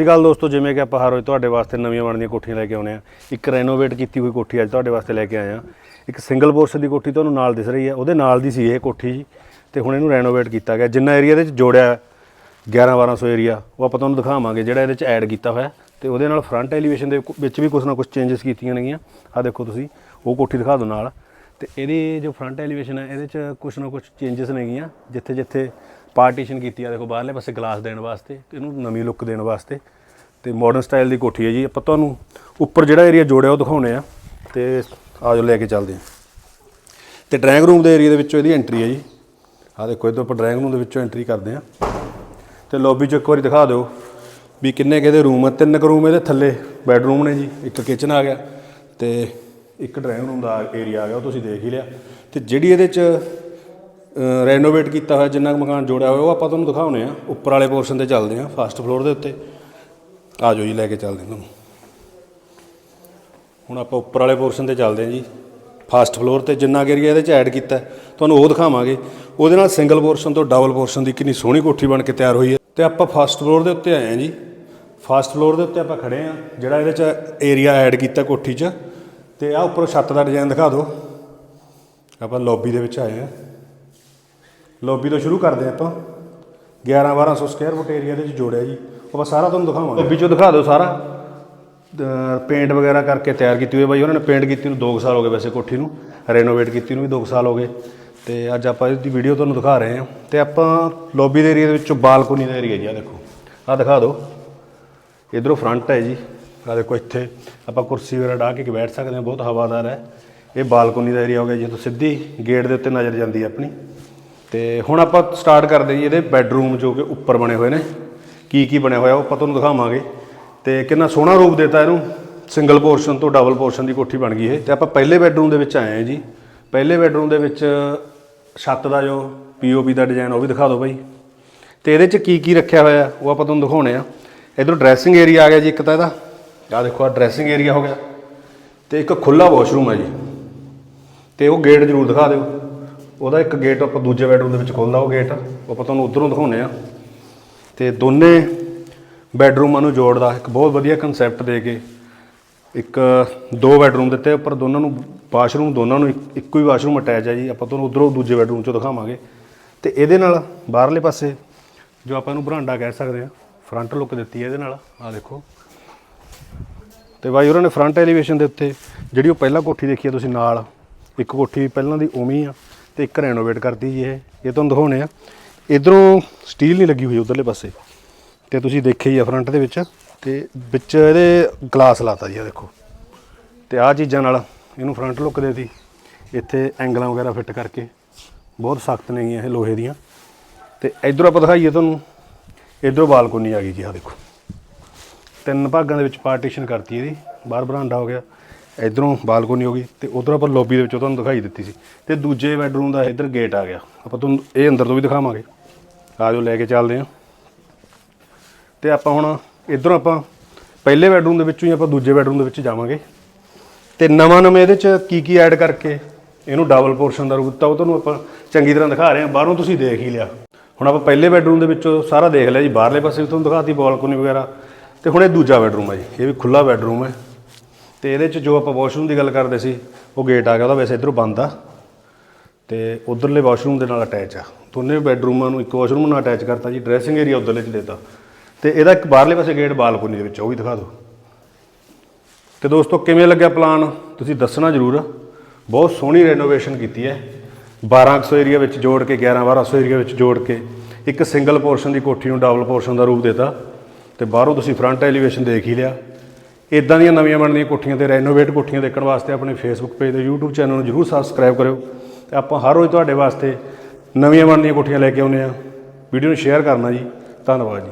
ਸਤਿ ਸ਼੍ਰੀ ਅਕਾਲ ਦੋਸਤੋ, ਜਿਵੇਂ ਕਿ ਆਪਾਂ ਹਰ ਰੋਜ਼ ਤੁਹਾਡੇ ਵਾਸਤੇ ਨਵੀਆਂ ਬਣਦੀਆਂ ਕੋਠੀਆਂ ਲੈ ਕੇ ਆਉਨੇ ਆ ਇੱਕ ਰੈਨੋਵੇਟ ਕੀਤੀ ਹੋਈ ਕੋਠੀ ਅੱਜ ਤੁਹਾਡੇ ਵਾਸਤੇ ਲੈ ਕੇ ਆਏ ਆ ਇੱਕ ਸਿੰਗਲ ਪੋਰਸ਼ਨ ਦੀ ਕੋਠੀ ਤੁਹਾਨੂੰ ਨਾਲ ਦਿਸ ਰਹੀ ਹੈ, ਉਹਦੇ ਨਾਲ ਦੀ ਸੀ ਇਹ ਕੋਠੀ ਜੀ। ਤੇ ਹੁਣ ਇਹਨੂੰ ਰੈਨੋਵੇਟ ਕੀਤਾ ਗਿਆ। ਜਿੰਨਾ ਏਰੀਆ ਦੇ ਵਿੱਚ ਜੋੜਿਆ 11 1200 ਏਰੀਆ ਉਹ ਆਪਾਂ ਤੁਹਾਨੂੰ ਦਿਖਾਵਾਂਗੇ ਜਿਹੜਾ ਇਹਦੇ ਵਿੱਚ ਐਡ ਕੀਤਾ ਹੋਇਆ ਤੇ ਉਹਦੇ ਨਾਲ ਫਰੰਟ ਐਲੀਵੇਸ਼ਨ ਦੇ ਵਿੱਚ ਵੀ ਕੁਝ ਨਾ ਕੁਝ ਚੇਂਜਸ ਕੀਤੀਆਂ ਨੇਗੀਆਂ। ਆ ਦੇਖੋ ਤੁਸੀਂ, ਉਹ ਕੋਠੀ ਦਿਖਾ ਦਿਓ ਨਾਲ। ਤੇ ਇਹਦੀ ਜੋ ਫਰੰਟ ਐਲੀਵੇਸ਼ਨ ਹੈ, ਇਹਦੇ ਚ ਕੁਝ ਨਾ ਕੁਝ ਚੇਂਜਸ ਨੇਗੀਆਂ ਜਿੱਥੇ ਜਿੱਥੇ ਪਾਰਟੀਸ਼ਨ ਕੀਤੀ ਆ, ਦੇਖੋ ਬਾਹਰਲੇ ਪਾਸੇ ਗਲਾਸ ਦੇਣ ਵਾਸਤੇ ਤੇ ਇਹਨੂੰ ਨਵੀਂ ਲੁੱਕ ਦੇਣ ਵਾਸਤੇ। ਤੇ ਮਾਡਰਨ ਸਟਾਈਲ ਦੀ ਕੋਠੀ ਹੈ ਜੀ, ਆਪਾਂ ਤੁਹਾਨੂੰ ਉੱਪਰ ਜਿਹੜਾ ਏਰੀਆ ਜੋੜਿਆ ਉਹ ਦਿਖਾਉਣੇ ਆ। ਤੇ ਆਜੋ ਲੈ ਕੇ ਚੱਲਦੇ ਹਾਂ। ਤੇ ਡਰਾਇੰਗ ਰੂਮ ਦੇ ਏਰੀਆ ਦੇ ਵਿੱਚੋਂ ਇਹਦੀ ਐਂਟਰੀ ਹੈ ਜੀ। ਆ ਦੇਖੋ ਇੱਧਰ ਆਪਾਂ ਡਰਾਇੰਗ ਰੂਮ ਦੇ ਵਿੱਚੋਂ ਐਂਟਰੀ ਕਰਦੇ ਹਾਂ। ਤੇ ਲੌਬੀ 'ਚ ਇੱਕ ਵਾਰੀ ਦਿਖਾ ਦਿਓ ਵੀ ਕਿੰਨੇ ਕਿਹਦੇ ਰੂਮ ਆ। ਤਿੰਨ ਕੁ ਰੂਮ ਇਹਦੇ ਥੱਲੇ ਬੈੱਡਰੂਮ ਨੇ ਜੀ, ਇੱਕ ਕਿਚਨ ਆ ਗਿਆ। ਤੇ ਇੱਕ ਡਰਾਇੰਗ ਰੂਮ ਦਾ ਏਰੀਆ ਆ ਗਿਆ, ਉਹ ਤੁਸੀਂ ਦੇਖ ਹੀ ਲਿਆ। ਤੇ ਜਿਹੜੀ ਇਹਦੇ 'ਚ ਰੈਨੋਵੇਟ ਕੀਤਾ ਹੋਇਆ ਜਿੰਨਾ ਕੁ ਮਕਾਨ ਜੋੜਿਆ ਹੋਇਆ, ਉਹ ਆਪਾਂ ਤੁਹਾਨੂੰ ਦਿਖਾਉਣੇ ਆ ਉੱਪਰ ਵਾਲੇ ਪੋਰਸ਼ਨ ਤੇ ਚੱਲਦੇ ਆ ਫਸਟ ਫਲੋਰ ਦੇ ਉੱਤੇ। ਆ ਜਾਓ ਜੀ, ਲੈ ਕੇ ਚੱਲਦੇ ਹਾਂ ਤੁਹਾਨੂੰ। ਹੁਣ ਆਪਾਂ ਉੱਪਰ ਵਾਲੇ ਪੋਰਸ਼ਨ ਤੇ ਚੱਲਦੇ ਹਾਂ ਜੀ। ਫਸਟ ਫਲੋਰ ਤੇ ਜਿੰਨਾ ਕੁ ਏਰੀਆ ਇਹਦੇ ਚ ਐਡ ਕੀਤਾ, ਤੁਹਾਨੂੰ ਉਹ ਦਿਖਾਵਾਂਗੇ। ਉਹਦੇ ਨਾਲ ਸਿੰਗਲ ਪੋਰਸ਼ਨ ਤੋਂ ਡਬਲ ਪੋਰਸ਼ਨ ਦੀ ਕਿੰਨੀ ਸੋਹਣੀ ਕੋਠੀ ਬਣ ਕੇ ਤਿਆਰ ਹੋਈ ਹੈ। ਤੇ ਆਪਾਂ ਫਸਟ ਫਲੋਰ ਦੇ ਉੱਤੇ ਆਏ ਹਾਂ ਜੀ। ਫਸਟ ਫਲੋਰ ਦੇ ਉੱਤੇ ਆਪਾਂ ਖੜੇ ਹਾਂ, ਜਿਹੜਾ ਇਹਦੇ ਚ ਏਰੀਆ ਐਡ ਕੀਤਾ ਕੋਠੀ 'ਚ। ਤੇ ਆ ਉੱਪਰੋਂ ਛੱਤ ਦਾ ਡਿਜ਼ਾਈਨ ਦਿਖਾ ਦਿਓ। ਆਪਾਂ ਲੌਬੀ ਦੇ ਵਿੱਚ ਆਏ ਹਾਂ। ਲੌਬੀ ਤੋਂ ਸ਼ੁਰੂ ਕਰਦੇ ਹਾਂ ਆਪਾਂ। 11 1200 ਸਕੁਅਰ ਫੁੱਟ ਏਰੀਆ ਦੇ ਵਿੱਚ ਜੋੜਿਆ ਜੀ। ਉਹ ਆਪਾਂ ਸਾਰਾ ਤੁਹਾਨੂੰ ਦਿਖਾਵਾਂਗੇ। ਲੌਬੀ ਚੋਂ ਦਿਖਾ ਦਿਓ ਸਾਰਾ। ਪੇਂਟ ਵਗੈਰਾ ਕਰਕੇ ਤਿਆਰ ਕੀਤੀ ਹੋਈ ਬਾਈ, ਉਹਨਾਂ ਨੇ ਪੇਂਟ ਕੀਤੀ ਨੂੰ 2 ਸਾਲ ਹੋ ਗਏ ਵੈਸੇ ਕੋਠੀ ਨੂੰ। ਰੈਨੋਵੇਟ ਕੀਤੀ ਨੂੰ ਵੀ 2 ਸਾਲ ਹੋ ਗਏ। ਤੇ ਅੱਜ ਆਪਾਂ ਇਹਦੀ ਵੀਡੀਓ ਤੁਹਾਨੂੰ ਦਿਖਾ ਰਹੇ ਹਾਂ। ਤੇ ਆਪਾਂ ਲੌਬੀ ਦੇ ਏਰੀਆ ਦੇ ਵਿੱਚੋਂ ਬਾਲਕੋਨੀ ਦਾ ਏਰੀਆ ਜੀ ਆ ਦੇਖੋ। ਆ ਦਿਖਾ ਦਿਓ। ਇਧਰੋਂ ਫਰੰਟ ਹੈ ਜੀ। ਆ ਦੇਖੋ ਇੱਥੇ। ਆਪਾਂ ਕੁਰਸੀ ਵਗੈਰਾ ਢਾ ਕੇ ਬੈਠ ਸਕਦੇ ਹਾਂ, ਬਹੁਤ ਹਵਾਦਾਰ ਹੈ। ਇਹ ਬਾਲਕੋਨੀ ਦਾ ਏਰੀਆ ਹੋ ਗਿਆ ਜੀ ਤੋਂ ਸਿੱਧੀ ਗੇਟ ਦੇ ਉੱਤੇ ਨਜ਼ਰ ਜਾਂਦੀ ਹੈ ਆਪਣੀ। ਤੇ ਹੁਣ ਆਪਾਂ ਸਟਾਰਟ ਕਰਦੇ ਜੀ ਇਹਦੇ ਬੈੱਡਰੂਮ ਜੋ ਕਿ ਉੱਪਰ ਬਣੇ ਹੋਏ ਨੇ। ਕੀ ਕੀ ਬਣਿਆ ਹੋਇਆ ਉਹ ਆਪਾਂ ਤੁਹਾਨੂੰ ਦਿਖਾਵਾਂਗੇ। ਤੇ ਕਿੰਨਾ ਸੋਹਣਾ ਰੂਪ ਦਿੱਤਾ ਇਹਨੂੰ। ਸਿੰਗਲ ਪੋਰਸ਼ਨ ਤੋਂ ਡਬਲ ਪੋਰਸ਼ਨ ਦੀ ਕੋਠੀ ਬਣ ਗਈ ਇਹ। ਤੇ ਆਪਾਂ ਪਹਿਲੇ ਬੈੱਡਰੂਮ ਦੇ ਵਿੱਚ ਆਏ ਹਾਂ ਜੀ। ਪਹਿਲੇ ਬੈੱਡਰੂਮ ਦੇ ਵਿੱਚ ਛੱਤ ਦਾ ਜੋ ਪੀਓਪੀ ਦਾ ਡਿਜ਼ਾਈਨ ਉਹ ਵੀ ਦਿਖਾ ਦਿਓ ਬਾਈ। ਤੇ ਇਹਦੇ ਚ ਕੀ ਕੀ ਰੱਖਿਆ ਹੋਇਆ, ਉਹ ਆਪਾਂ ਤੁਹਾਨੂੰ ਦਿਖਾਉਣੇ ਆ ਇਧਰੋਂ ਡਰੈਸਿੰਗ ਏਰੀਆ ਆ ਗਿਆ ਜੀ ਇੱਕ ਤਾਂ ਇਹਦਾ। ਆਹ ਦੇਖੋ ਆ ਡਰੈਸਿੰਗ ਏਰੀਆ ਹੋ ਗਿਆ। ਤੇ ਇੱਕ ਖੁੱਲਾ ਵਾਸ਼ਰੂਮ ਹੈ ਜੀ। ਤੇ ਉਹ ਗੇਟ ਜ਼ਰੂਰ ਦਿਖਾ ਦਿਓ। ਉਹਦਾ ਇੱਕ ਗੇਟ ਆਪਾਂ ਦੂਜੇ ਬੈਡਰੂਮ ਦੇ ਵਿੱਚ ਖੋਲਦਾ ਉਹ ਗੇਟ ਉਹ ਆਪਾਂ ਤੁਹਾਨੂੰ ਉਧਰੋਂ ਦਿਖਾਉਣੇ ਆ। ਤੇ ਦੋਨੇ ਬੈਡਰੂਮਾਂ ਨੂੰ ਜੋੜਦਾ, ਇੱਕ ਬਹੁਤ ਵਧੀਆ ਕਨਸੈਪਟ ਦੇ ਕੇ, ਇੱਕ ਦੋ ਬੈਡਰੂਮ ਦਿੱਤੇ, ਉੱਪਰ ਦੋਨਾਂ ਨੂੰ ਵਾਸ਼ਰੂਮ ਦੋਨਾਂ ਨੂੰ ਇੱਕ- ਇੱਕੋ ਹੀ ਵਾਸ਼ਰੂਮ ਅਟੈਚ ਹੈ ਜੀ। ਆਪਾਂ ਤੁਹਾਨੂੰ ਉਧਰੋਂ ਦੂਜੇ ਬੈਡਰੂਮ ਚੋਂ ਦਿਖਾਵਾਂਗੇ। ਤੇ ਇਹਦੇ ਨਾਲ ਬਾਹਰਲੇ ਪਾਸੇ, ਜੋ ਆਪਾਂ ਇਹਨੂੰ ਬਰਾਂਡਾ ਕਹਿ ਸਕਦੇ ਆ ਫਰੰਟ ਲੁੱਕ ਦਿੱਤੀ ਹੈ ਇਹਦੇ ਨਾਲ ਆ ਦੇਖੋ। ਤੇ ਬਾਈ, ਉਹਨਾਂ ਨੇ ਫਰੰਟ ਐਲੀਵੇਸ਼ਨ ਦੇ ਉੱਤੇ, ਜਿਹੜੀ ਉਹ ਪਹਿਲਾਂ ਕੋਠੀ ਦੇਖੀ ਹੈ ਤੁਸੀਂ ਨਾਲ, ਇੱਕ ਕੋਠੀ ਪਹਿਲਾਂ ਦੀ ਉਵੇਂ ਹੀ ਆ। ਤੇ ਇੱਕ ਰੈਨੋਵੇਟ ਕਰਤੀ ਜੀ ਇਹ। ਇਹ ਤੁਹਾਨੂੰ ਦਿਖਾਉਣੇ ਆ। ਇਧਰੋਂ ਸਟੀਲ ਨਹੀਂ ਲੱਗੀ ਹੋਈ, ਉਧਰਲੇ ਪਾਸੇ। ਤੇ ਤੁਸੀਂ ਦੇਖਿਆ ਹੀ ਆ ਫਰੰਟ ਦੇ ਵਿੱਚ। ਤੇ ਵਿੱਚ ਇਹਦੇ ਗਲਾਸ ਲਾਤਾ ਜੀ ਆ ਦੇਖੋ। ਤੇ ਆਹ ਚੀਜ਼ਾਂ ਨਾਲ ਇਹਨੂੰ ਫਰੰਟ ਲੁੱਕ ਦੇਤੀ। ਇੱਥੇ ਐਂਗਲਾਂ ਵਗੈਰਾ ਫਿੱਟ ਕਰਕੇ। ਬਹੁਤ ਸਖਤ ਨੇਗੀਆਂ ਇਹ ਲੋਹੇ ਦੀਆਂ। ਤੇ ਇਧਰੋਂ ਆਪਾਂ ਦਿਖਾਈਏ ਤੁਹਾਨੂੰ। ਇਧਰੋਂ ਬਾਲਕੋਨੀ ਆ ਗਈ ਜੀ ਆ ਦੇਖੋ। ਤਿੰਨ ਭਾਗਾਂ ਦੇ ਵਿੱਚ ਪਾਰਟੀਸ਼ਨ ਕਰਤੀ ਇਹਦੀ। ਬਾਹਰ ਬਰਾਂਡਾ ਹੋ ਗਿਆ। ਇਧਰੋਂ ਬਾਲਕੋਨੀ ਹੋ ਗਈ ਤੇ ਉਧਰੋਂ ਆਪਾਂ ਲੌਬੀ ਦੇ ਵਿੱਚੋਂ ਤੁਹਾਨੂੰ ਦਿਖਾਈ ਦਿੱਤੀ ਸੀ। ਤੇ ਦੂਜੇ ਬੈਡਰੂਮ ਦਾ ਇਧਰ ਗੇਟ ਆ ਗਿਆ। ਆਪਾਂ ਤੁਹਾਨੂੰ ਇਹ ਅੰਦਰ ਤੋਂ ਵੀ ਦਿਖਾਵਾਂਗੇ। ਆ ਜਾਓ, ਲੈ ਕੇ ਚੱਲਦੇ ਹਾਂ। ਤੇ ਆਪਾਂ ਹੁਣ ਇਧਰੋਂ ਆਪਾਂ ਪਹਿਲੇ ਬੈਡਰੂਮ ਦੇ ਵਿੱਚੋਂ ਹੀ ਆਪਾਂ ਦੂਜੇ ਬੈਡਰੂਮ ਦੇ ਵਿੱਚ ਜਾਵਾਂਗੇ। ਤੇ ਨਵਾਂ ਨਵੇਂ ਇਹਦੇ ਚ ਕੀ ਕੀ ਐਡ ਕਰਕੇ ਇਹਨੂੰ ਡਬਲ ਪੋਰਸ਼ਨ ਦਾ ਰੂਪ ਦਿੱਤਾ, ਉਹ ਤੁਹਾਨੂੰ ਆਪਾਂ ਚੰਗੀ ਤਰ੍ਹਾਂ ਦਿਖਾ ਰਹੇ ਹਾਂ। ਬਾਹਰੋਂ ਤੁਸੀਂ ਦੇਖ ਹੀ ਲਿਆ। ਹੁਣ ਆਪਾਂ ਪਹਿਲੇ ਬੈਡਰੂਮ ਦੇ ਵਿੱਚੋਂ ਸਾਰਾ ਦੇਖ ਲਿਆ ਜੀ। ਬਾਹਰਲੇ ਪਾਸੇ ਵੀ ਤੁਹਾਨੂੰ ਦਿਖਾਤੀ, ਬਾਲਕੋਨੀ ਵਗੈਰਾ। ਤੇ ਹੁਣ ਇਹ ਦੂਜਾ ਬੈਡਰੂਮ ਹੈ ਜੀ। ਇਹ ਵੀ ਖੁੱਲਾ ਬੈਡਰੂਮ ਹੈ। ਤੇ ਇਹਦੇ ਚ ਜੋ ਆਪਾਂ ਵਾਸ਼ਰੂਮ ਦੀ ਗੱਲ ਕਰਦੇ ਸੀ, ਉਹ ਗੇਟ ਆ ਗਿਆ, ਉਹਦਾ ਵੈਸੇ ਇਧਰੋਂ ਬੰਦ ਆ। ਤੇ ਉਧਰਲੇ ਵਾਸ਼ਰੂਮ ਦੇ ਨਾਲ ਅਟੈਚ ਆ। ਦੋਨੇ ਬੈਡਰੂਮਾਂ ਨੂੰ ਇੱਕ ਵਾਸ਼ਰੂਮ ਨਾਲ ਅਟੈਚ ਕਰਤਾ ਜੀ ਡਰੈਸਿੰਗ ਏਰੀਆ ਉਧਰਲੇ ਚ ਦੇਤਾ। ਤੇ ਇਹਦਾ ਇੱਕ ਬਾਹਰਲੇ ਪਾਸੇ ਗੇਟ ਬਾਲਕੋਨੀ ਦੇ ਵਿੱਚ ਉਹ ਵੀ ਦਿਖਾ ਦਿਓ। ਤੇ ਦੋਸਤੋ, ਕਿਵੇਂ ਲੱਗਿਆ ਪਲਾਨ ਤੁਸੀਂ ਦੱਸਣਾ ਜ਼ਰੂਰ। ਬਹੁਤ ਸੋਹਣੀ ਰੈਨੋਵੇਸ਼ਨ ਕੀਤੀ ਹੈ। 1200 ਏਰੀਆ ਵਿੱਚ ਜੋੜ ਕੇ 11 1200 ਏਰੀਆ ਵਿੱਚ ਜੋੜ ਕੇ, ਇੱਕ ਸਿੰਗਲ ਪੋਰਸ਼ਨ ਦੀ ਕੋਠੀ ਨੂੰ ਡਬਲ ਪੋਰਸ਼ਨ ਦਾ ਰੂਪ ਦਿੱਤਾ। ਤੇ ਬਾਹਰੋਂ ਤੁਸੀਂ ਫਰੰਟ ਐਲੀਵੇਸ਼ਨ ਦੇਖ ਹੀ ਲਿਆ। ਇਦਾਂ ਦੀਆਂ ਨਵੀਆਂ ਬਣਦੀਆਂ ਕੋਠੀਆਂ ਤੇ ਰੈਨੋਵੇਟ ਕੋਠੀਆਂ ਦੇਖਣ ਵਾਸਤੇ ਆਪਣੇ ਫੇਸਬੁੱਕ ਪੇਜ ਤੇ YouTube ਚੈਨਲ ਨੂੰ ਜਰੂਰ ਸਬਸਕ੍ਰਾਈਬ ਕਰਿਓ ਤੇ ਆਪਾਂ ਹਰ ਰੋਜ਼ ਤੁਹਾਡੇ ਵਾਸਤੇ ਨਵੀਆਂ ਬਣਦੀਆਂ ਕੋਠੀਆਂ ਲੈ ਕੇ ਆਉਂਦੇ ਆ ਵੀਡੀਓ ਨੂੰ ਸ਼ੇਅਰ ਕਰਨਾ ਜੀ। ਧੰਨਵਾਦ ਜੀ।